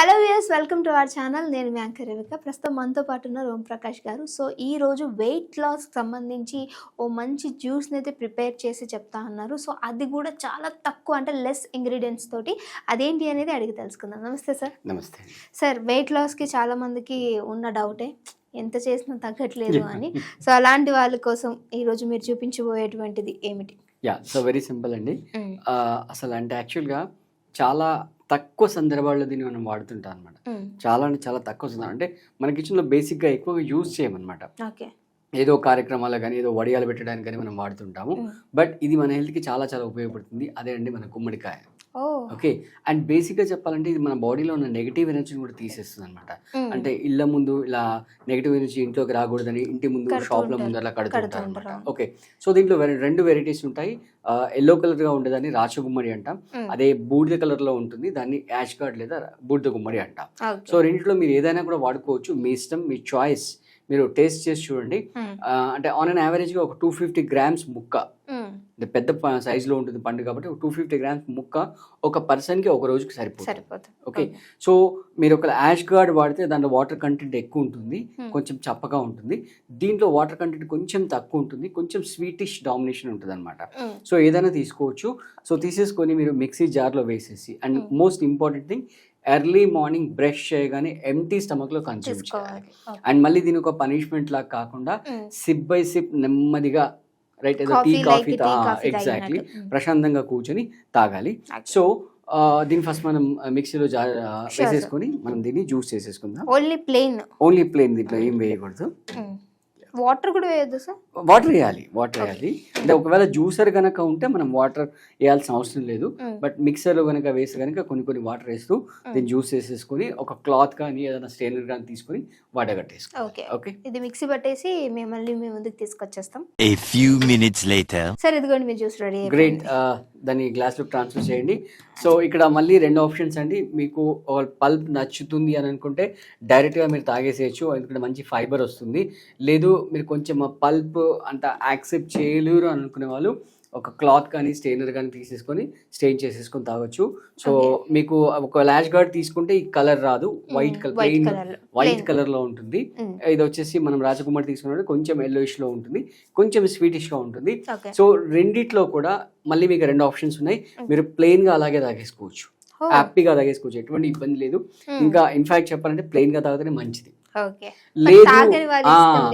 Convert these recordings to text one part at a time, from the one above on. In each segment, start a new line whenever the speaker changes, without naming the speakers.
Hello viewers welcome to our channel నేను anchor Revika. ప్రస్తుతం మనతో పాటు ఉన్నారు ఓం ప్రకాష్ గారు. సో ఈ రోజు వెయిట్ లాస్ సంబంధించి ఓ మంచి జ్యూస్ని అయితే ప్రిపేర్ చేసి చెప్తా ఉన్నారు సో అది కూడా చాలా తక్కువ అంటే లెస్ ఇంగ్రీడియంట్స్ తోటి అదేంటి అనేది అడిగి తెలుసుకుందాం. నమస్తే సార్.
నమస్తే.
సార్ వెయిట్ లాస్కి చాలా మందికి ఉన్న డౌటే ఎంత చేసినా తగ్గట్లేదు అని. సో అలాంటి వాళ్ళ కోసం ఈరోజు మీరు చూపించబోయేటువంటిది ఏమిటి?
యా సో వెరీ సింపుల్ అండి. ఆ, అసలు అంటే యాక్చువల్గా చాలా తక్కువ సందర్భాల్లో దీన్ని మనం వాడుతుంటాం అనమాట చాలా అంటే చాలా తక్కువ సందర్భం అంటే మన కిచెన్లో బేసిక్గా ఎక్కువగా యూజ్ చేయమన్నమాట.
ఓకే.
ఏదో కార్యక్రమాలు కానీ ఏదో వడియాలు పెట్టడానికి కానీ మనం వాడుతుంటాము. బట్ ఇది మన హెల్త్కి చాలా చాలా ఉపయోగపడుతుంది. అదే అండి మన గుమ్మడికాయ. ఓకే? అండ్ బేసిక్గా చెప్పాలంటే ఇది మన బాడీలో ఉన్న నెగిటివ్ ఎనర్జీని కూడా తీసేస్తుంది అనమాట అంటే ఇళ్ళ ముందు ఇలా నెగిటివ్ ఎనర్జీ ఇంట్లోకి రాకూడదని ఇంటి ముందు షాప్ల. ముందు అలా
కడుతూ
కడుతుంటారు అనమాట. ఓకే? సో దీంట్లో రెండు వెరైటీస్ ఉంటాయి. ఎల్లో కలర్గా ఉండేదాన్ని రాచగుమ్మడి అంటాం. అదే బూడిద కలర్లో ఉంటుంది. దాన్ని యాష్ కార్డ్ లేదా బూడిద గుమ్మడి అంటాం. సో రెండిట్లో మీరు ఏదైనా కూడా వాడుకోవచ్చు. మీ ఇష్టం మీ చాయిస్. మీరు టేస్ట్ చేసి చూడండి. అంటే ఆన్ అన్ యావరేజ్గా ఒక టూ ఫిఫ్టీ గ్రామ్స్ ముక్క. పెద్ద ప- size లో ఉంటుంది పండు కాబట్టి టూ ఫిఫ్టీ గ్రామ్స్ ముక్క ఒక పర్సన్కి ఒక రోజుకి సరిపోతుంది.
సరిపోతుంది.
ఓకే సో మీరు ఒక యాష్ గార్డ్ వాడితే దాంట్లో వాటర్ కంటెంట్ ఎక్కువ ఉంటుంది. కొంచెం చప్పగా ఉంటుంది. దీంట్లో వాటర్ కంటెంట్ కొంచెం తక్కువ ఉంటుంది. కొంచెం స్వీటిష్ డామినేషన్ ఉంటుంది అనమాట. సో ఏదైనా తీసుకోవచ్చు. సో తీసేసుకొని మీరు మిక్సీ జార్లో వేసేసి and. Most important thing early morning brush చేయగానే ఎంటీ స్టమక్లో కన్జ్యూమ్ చేయాలి. అండ్ మళ్ళీ దీని ఒక పనిష్మెంట్ లాగా కాకుండా. సిప్ బై సిప్ నెమ్మదిగా రైట్ ఏదో టీ కాఫీ ఎగ్జాక్ట్లీ. ప్రశాంతంగా కూర్చొని తాగాలి. సో దీన్ని ఫస్ట్ మనం మిక్సీలో వేసేసుకొని మనం దీన్ని జ్యూస్ చేసేసుకుందాం.
ఓన్లీ ప్లెయిన్
ఓన్లీ ప్లేన్ దీంట్లో ఏం వేయకూడదు.
వాటర్ కూడా వేయద్దు సార్
వాటర్ వేయాలి వాటర్ వేయాలి. అంటే ఒకవేళ జ్యూసర్ కనుక ఉంటే మనం వాటర్ వేయాల్సిన అవసరం లేదు. బట్ మిక్సర్లో కనుక వేసి కనుక కొన్ని కొన్ని వాటర్ వేస్తూ దీన్ని జ్యూస్ వేసేసుకొని ఒక క్లాత్ కానీ ఏదైనా స్టెయినర్ కానీ తీసుకొని వడగట్టేసుకో
ఓకే.
ఓకే?
ఇది మిక్సీ పట్టేసి మేము మళ్ళీ మేము ముందుకు తీసుకొచ్చేస్తాం.
Few minutes later.
సార్ ఇదిగోండి మీ జ్యూస్ రెడీ
గ్రేట్ దాన్ని గ్లాస్లో ట్రాన్స్ఫర్ చేయండి. సో ఇక్కడ మళ్ళీ రెండు ఆప్షన్స్ అండి. మీకు పల్ప్ నచ్చుతుంది అని అనుకుంటే డైరెక్ట్గా మీరు తాగేసేయచ్చు. ఎందుకంటే మంచి ఫైబర్ వస్తుంది. లేదు మీరు కొంచెం పల్ప్ అంత యాక్సెప్ట్ చేయలేరు అని అనుకునే వాళ్ళు ఒక క్లాత్ కానీ స్టెయినర్ కానీ తీసేసుకొని స్టెయిన్ చేసేసుకొని తాగొచ్చు. సో మీకు ఒక ల్యాష్ గార్డ్ తీసుకుంటే ఈ కలర్ రాదు. White colour
white
plain
colour
white కలర్లో ఉంటుంది. ఇది వచ్చేసి మనం రాజకుమార్ తీసుకున్నప్పుడు కొంచెం ఎల్లోయిష్లో ఉంటుంది. కొంచెం స్వీటిష్గా ఉంటుంది సో రెండిట్లో కూడా మళ్ళీ మీకు రెండు ఆప్షన్స్ ఉన్నాయి. మీరు ప్లెయిన్గా అలాగే తాగేసుకోవచ్చు. హ్యాపీగా తాగేసుకోవచ్చు. ఎటువంటి ఇబ్బంది లేదు. ఇంకా ఇన్ఫాక్ట్ చెప్పాలంటే ప్లెయిన్గా తాగితేనే మంచిది. లేదు.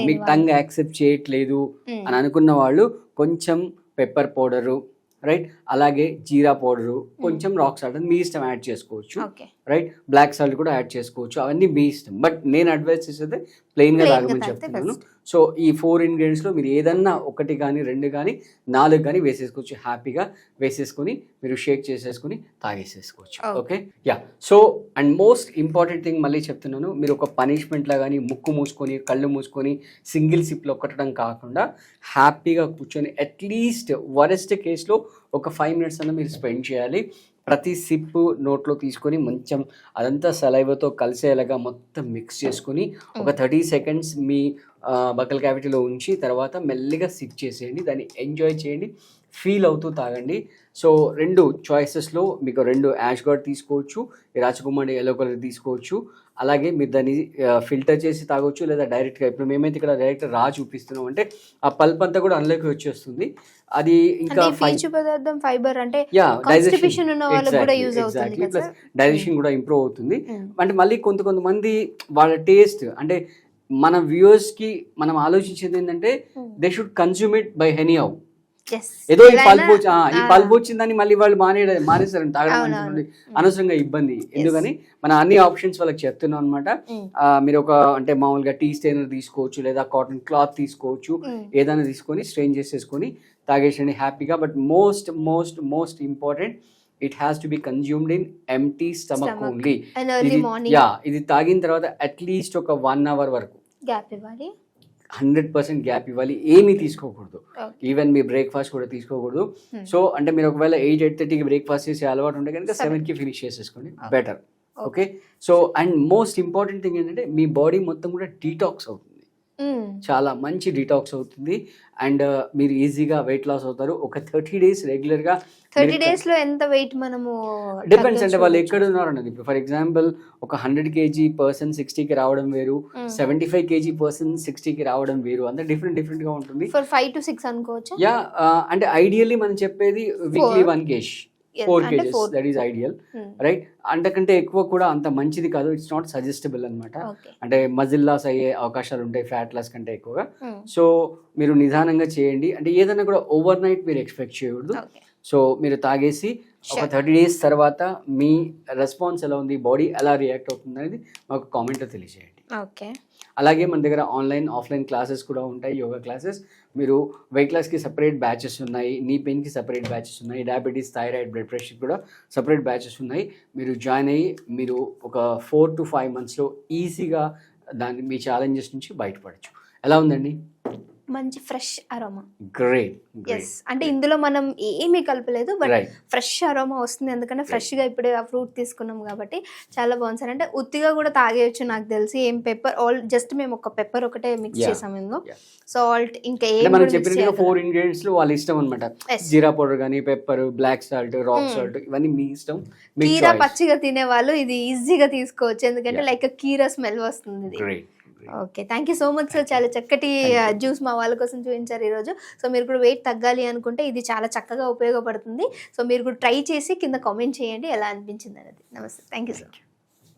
మీకు. టంగ్ యాక్సెప్ట్ చేయట్లేదు అని అనుకున్న వాళ్ళు కొంచెం పెప్పర్ పౌడరు రైట్? అలాగే జీరా పౌడరు కొంచెం రాక్ సాల్ట్ మీ ఇష్టం యాడ్ చేసుకోవచ్చు రైట్? బ్లాక్ సాల్ట్ కూడా యాడ్ చేసుకోవచ్చు. అవన్నీ మీ ఇష్టం. బట్ నేను అడ్వైస్ చేసేది ప్లెయిన్గా
Plain గా
తాగమని చెప్తున్నాను. సో ఈ ఫోర్ ఇంగ్రీడియంట్స్లో మీరు ఏదన్నా ఒకటి కానీ రెండు కానీ నాలుగు కానీ వేసేసుకోవచ్చు. హ్యాపీగా వేసేసుకొని మీరు షేక్ చేసేసుకొని తాగేసేసుకోవచ్చు. Okay. Yeah. So and most important thing మళ్ళీ చెప్తున్నాను. మీరు ఒక పనిష్మెంట్ లా కానీ ముక్కు మూసుకొని కళ్ళు మూసుకొని సింగిల్ సిప్లో కొట్టడం కాకుండా హ్యాపీగా కూర్చొని అట్లీస్ట్ వరెస్ట్ కేసులో ఒక ఫైవ్ మినిట్స్ అన్న మీరు స్పెండ్ చేయాలి. ప్రతి సిప్ నోట్లో తీసుకొని మంచం అదంతా సలైవతో కలిసేలాగా మొత్తం మిక్స్ చేసుకొని ఒక థర్టీ సెకండ్స్ మీ బకల్ క్యావిటీలో ఉంచి తర్వాత మెల్లిగా సిప్ చేసేయండి. దాన్ని ఎంజాయ్ చేయండి. ఫీల్ అవుతూ తాగండి. సో రెండు చాయిసెస్లో మీకు రెండు యాష్ గార్డ్ తీసుకోవచ్చు. ఈ రాచకుమారి ఎల్లో కలర్ తీసుకోవచ్చు. అలాగే మీరు దాన్ని ఫిల్టర్ చేసి తాగొచ్చు లేదా డైరెక్ట్గా ఇప్పుడు మేమైతే ఇక్కడ డైరెక్ట్ రా చూపిస్తున్నాం అంటే ఆ పల్ప్ అంతా కూడా అందులోకి వచ్చేస్తుంది అది ఇంకా
పదార్థం ఫైబర్ అంటే కదా
ప్లస్ డైజెషన్ కూడా ఇంప్రూవ్ అవుతుంది
Mm.
అంటే మళ్ళీ కొంత కొంతమంది వాళ్ళ టేస్ట్ అంటే మన వ్యూవర్స్కి మనం ఆలోచించేది ఏంటంటే. They should consume it by honey how
Yes.
ఏదో ఈ పల్పు ఈ. పల్పు వచ్చిందని మళ్ళీ వాళ్ళు మానే మానేస్తారని తాగడం. అనవసరంగా ఇబ్బంది. ఎందుకని? మన అన్ని ఆప్షన్స్ వాళ్ళకి చెప్తున్నాం అనమాట. మీరు ఒక అంటే మామూలుగా టీ స్టైనర్ తీసుకోవచ్చు లేదా కాటన్ క్లాత్ తీసుకోవచ్చు. ఏదైనా తీసుకొని స్ట్రెయిన్ చేసేసుకొని తాగేసండి హ్యాపీగా. But most most most important it has to be consumed in empty stomach. Only. Yeah ఇది తాగిన తర్వాత అట్లీస్ట్ ఒక వన్ అవర్ వరకు.
గ్యాప్ ఇవ్వాలి.
హండ్రెడ్ పర్సెంట్ గ్యాప్ ఇవ్వాలి ఏమీ తీసుకోకూడదు. ఈవెన్ మీ బ్రేక్ఫాస్ట్ కూడా తీసుకోకూడదు
Hmm.
సో అంటే మీరు ఒకవేళ ఎయిట్ ఎయిట్ థర్టీకి బ్రేక్ఫాస్ట్ చేసే అలవాటు ఉంటే కనుక. సెవెన్కి ఫినిష్ చేసేసుకోండి. Better okay so and most important thing ఏంటంటే మీ బాడీ మొత్తం కూడా డీటాక్స్ అవుతుంది. చాలా మంచి డిటాక్స్ అవుతుంది. అండ్ మీరు ఈజీగా వెయిట్ లాస్ అవుతారు. ఒక థర్టీ డేస్ రెగ్యులర్గా
థర్టీ డేస్లో ఎంత వెయిట్ మనము
డిపెండ్స్ అంటే వాళ్ళు? ఎక్కడ ఉన్నారు అన్నది ఇప్పుడు ఫర్ ఎగ్జాంపుల్ ఒక హండ్రెడ్ కేజీ పర్సన్ సిక్స్టీకి రావడం వేరు. సెవెంటీ ఫైవ్ కేజీ పర్సన్ సిక్స్టీకి రావడం వేరు. అంతా డిఫరెంట్ డిఫరెంట్గా ఉంటుంది.
ఫర్ ఫైవ్ టు సిక్స్ అనుకోవచ్చు?
యా అంటే ఐడియల్లీ మనం చెప్పేది weekly. One kg four kgs. That is ideal. Right అంతకంటే ఎక్కువ కూడా అంత మంచిది కాదు. ఇట్స్ నాట్ సజెస్టబుల్ అనమాట అంటే మజిల్ లాస్ అయ్యే అవకాశాలు ఉంటాయి ఫ్యాట్ లాస్ కంటే ఎక్కువగా. సో మీరు నిదానంగా చేయండి. అంటే ఏదైనా కూడా ఓవర్ నైట్ మీరు ఎక్స్పెక్ట్ చేయకూడదు. సో మీరు తాగేసి ఒక. థర్టీ డేస్ తర్వాత మీ రెస్పాన్స్ ఎలా ఉంది బాడీ ఎలా రియాక్ట్ అవుతుంది అనేది మాకు కామెంట్లో తెలియజేయండి.
ఓకే
అలాగే మన దగ్గర ఆన్లైన్ ఆఫ్లైన్ క్లాసెస్ కూడా ఉంటాయి యోగా క్లాసెస్ మీరు వెయిట్ లాస్కి సపరేట్ బ్యాచెస్ ఉన్నాయి నీ పెయిన్కి సపరేట్ బ్యాచెస్ ఉన్నాయి డయాబెటీస్ థైరాయిడ్ బ్లడ్ ప్రెషర్ కూడా సపరేట్ బ్యాచెస్ ఉన్నాయి. మీరు జాయిన్ అయ్యి మీరు ఒక ఫోర్ టు ఫైవ్ మంత్స్లో ఈజీగా దాన్ని మీ ఛాలెంజెస్ నుంచి బయటపడచ్చు. ఎలా ఉందండి?
మంచి ఫ్రెష్ అరోమా.
గ్రేట్
ఎస్ అంటే ఇందులో మనం ఏమీ కలపలేదు బట్ ఫ్రెష్ అరోమా వస్తుంది. ఎందుకంటే ఫ్రెష్గా ఇప్పుడే ఆ ఫ్రూట్ తీసుకున్నాం కాబట్టి చాలా బాగుంది. సార్ అంటే ఉత్తిగా కూడా తాగేయచ్చు నాకు తెలిసి. ఏం పెప్పర్ ఆల్ జస్ట్ మేము ఒక పెప్పర్ ఒకటే మిక్స్
Yeah.
చేసాం ఇందులో. సాల్ట్ ఇంకా ఏం
మనం
చేయలేదు.
ఫోర్ ఇంగ్రీడియంట్స్ వాళ్ళ ఇష్టం అనమాట. జీరా పౌడర్ కానీ pepper black salt rock. Salt ఇవన్నీ మీ ఇష్టం
కీరా పచ్చిగా తినే వాళ్ళు ఇది ఈజీగా తీసుకోవచ్చు. ఎందుకంటే. లైక్ కీరా స్మెల్ వస్తుంది okay thank you so much sir చాలా చక్కటి జ్యూస్ మా వాళ్ళ కోసం చూపించారు ఈరోజు సో మీరు కూడా వెయిట్ తగ్గాలి అనుకుంటే ఇది చాలా చక్కగా ఉపయోగపడుతుంది. సో మీరు కూడా ట్రై చేసి కింద కామెంట్ చేయండి. ఎలా అనిపించింది అనేది. నమస్తే. Thank you sir